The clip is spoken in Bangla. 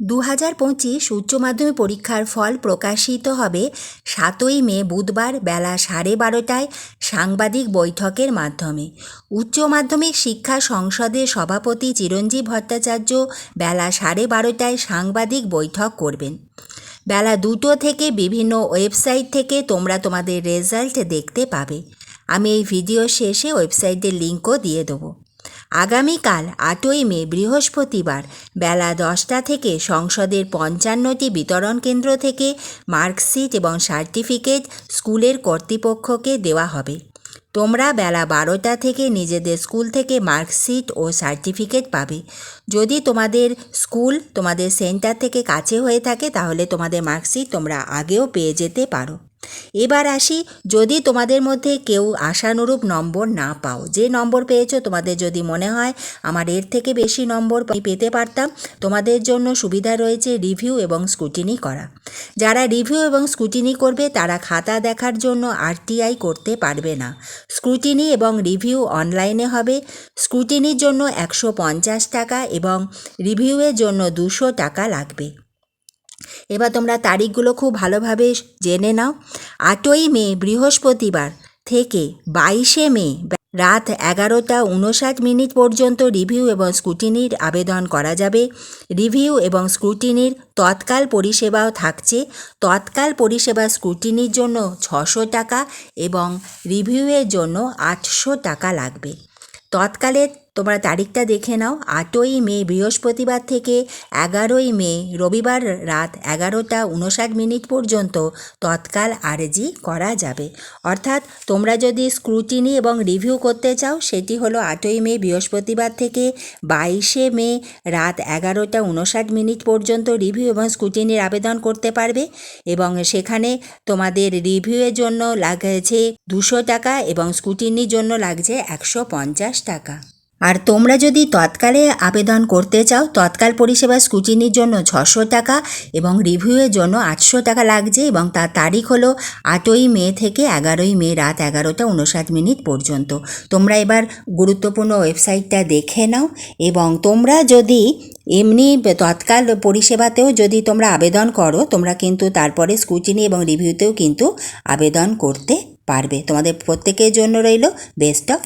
দু হাজার পঁচিশ উচ্চ মাধ্যমিক পরীক্ষার ফল প্রকাশিত হবে সাতই মে বুধবার বেলা সাড়ে বারোটায় সাংবাদিক বৈঠকের মাধ্যমে। উচ্চ মাধ্যমিক শিক্ষা সংসদের সভাপতি চিরঞ্জীব ভট্টাচার্য বেলা সাড়ে বারোটায় সাংবাদিক বৈঠক করবেন। বেলা দুটো থেকে বিভিন্ন ওয়েবসাইট থেকে তোমরা তোমাদের রেজাল্ট দেখতে পাবে। আমি এই ভিডিও শেষে ওয়েবসাইটের লিঙ্কও দিয়ে দেবো। আগামীকাল আটই মে, বৃহস্পতিবার, বেলা দশটা থেকে সংসদের পঞ্চান্নটি বিতরণ কেন্দ্র থেকে মার্কশিট এবং সার্টিফিকেট স্কুলের কর্তৃপক্ষকে দেওয়া হবে। তোমরা বেলা বারোটা থেকে নিজেদের স্কুল থেকে মার্কশিট ও সার্টিফিকেট পাবে। যদি তোমাদের স্কুল তোমাদের সেন্টার থেকে কাছে হয়ে থাকে, তাহলে তোমাদের মার্কশিট তোমরা আগেও পেয়ে যেতে পারো। এবার আসি, যদি তোমাদের মধ্যে কেউ আশানুরূপ নম্বর না পাও, যে নম্বর পেয়েছ তোমাদের যদি মনে হয়, আমার এর থেকে বেশি নম্বর পেতে পারতাম, তোমাদের জন্য সুবিধা রয়েছে রিভিউ এবং স্কুটিনি করা। যারা রিভিউ এবং স্কুটিনি করবে, তারা খাতা দেখার জন্য আরটিআই করতে পারবে না। স্ক্রুটিনি এবং রিভিউ অনলাইনে হবে। স্ক্রুটিনির জন্য একশো পঞ্চাশ টাকা এবং রিভিউয়ের জন্য দুশো টাকা লাগবে। এবার তোমরা তারিখগুলো খুব ভালোভাবে জেনে নাও। আটই মে, বৃহস্পতিবার থেকে বাইশে মে রাত এগারোটা উনষাট মিনিট পর্যন্ত রিভিউ এবং স্কুটিনির আবেদন করা যাবে। রিভিউ এবং স্ক্রুটিনির তৎকাল পরিষেবাও থাকছে। তৎকাল পরিষেবা স্ক্রুটিনির জন্য ছশো টাকা এবং রিভিউয়ের জন্য আটশো টাকা লাগবে। তৎকালের তোমরা তারিখটা দেখে নাও। আটই মে, বৃহস্পতিবার থেকে এগারোই মে, রবিবার রাত এগারোটা উনষাট মিনিট পর্যন্ত তৎকাল আরজি করা যাবে। অর্থাৎ তোমরা যদি স্ক্রুটিনি এবং রিভিউ করতে চাও, সেটি হলো আটই মে, বৃহস্পতিবার থেকে বাইশে মে রাত এগারোটা উনষাট মিনিট পর্যন্ত রিভিউ এবং স্ক্রুটিনির আবেদন করতে পারবে এবং সেখানে তোমাদের রিভিউয়ের জন্য লাগছে দুশো টাকা এবং স্ক্রুটিনির জন্য লাগছে একশো পঞ্চাশ টাকা। আর তোমরা যদি তৎকালে আবেদন করতে চাও, তৎকাল পরিষেবা স্কুটিনির জন্য ছশো টাকা এবং রিভিউয়ের জন্য আটশো টাকা লাগছে এবং তার তারিখ হলো আটই মে থেকে এগারোই মে রাত এগারোটা উনষাট মিনিট পর্যন্ত। তোমরা এবার গুরুত্বপূর্ণ ওয়েবসাইটটা দেখে নাও এবং তোমরা যদি এমনি তৎকাল পরিষেবাতেও যদি তোমরা আবেদন করো, তোমরা কিন্তু তারপরে স্কুটিনি এবং রিভিউতেও কিন্তু আবেদন করতে পারবে। তোমাদের প্রত্যেকের জন্য রইল বেস্ট অফ